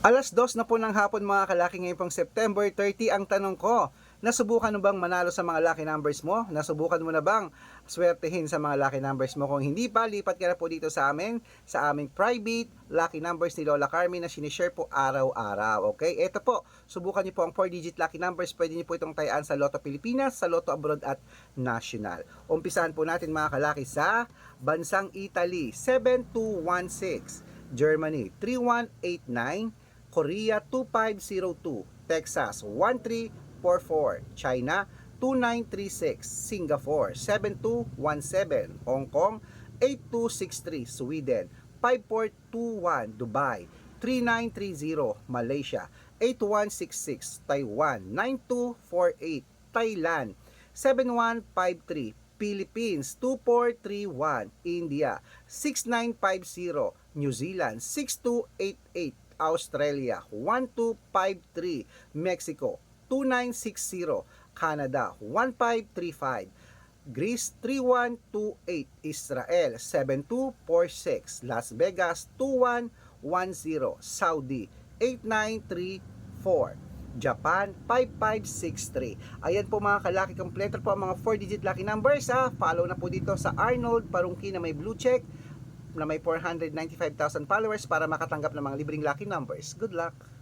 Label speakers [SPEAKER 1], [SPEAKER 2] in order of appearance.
[SPEAKER 1] Alas dos na po ng hapon mga kalaki ngayon pong September 30. Ang tanong ko, nasubukan mo bang manalo sa mga lucky numbers mo? Nasubukan mo na bang swertehin sa mga lucky numbers mo? Kung hindi pa, lipat ka na po dito sa amin, sa aming private lucky numbers ni Lola Carmen na sinishare po araw-araw. Okay? Ito po, subukan niyo po ang 4-digit lucky numbers. Pwede niyo po itong tayaan sa Lotto Pilipinas, sa Lotto Abroad at National. Umpisahan po natin mga kalaki sa bansang Italy, 7216. Germany, 3189. Korea 2502, Texas 1344, China 2936, Singapore 7217, Hong Kong 8263, Sweden 5421, Dubai 3930, Malaysia 8166, Taiwan 9248, Thailand 7153, Philippines. 2431, India. 6950, New Zealand. 6288, Australia. 1253, Mexico. 2960, Canada. 1535, Greece. 3128, Israel. 7246, Las Vegas. 2110, Saudi. 8934, Japan 5563. Ayan po mga kalaki kompleto po ang mga 4-digit lucky numbers ha. Follow na po dito sa Arnold Parungki na may blue check na may 495,000 followers para makatanggap ng mga libreng lucky numbers. Good luck!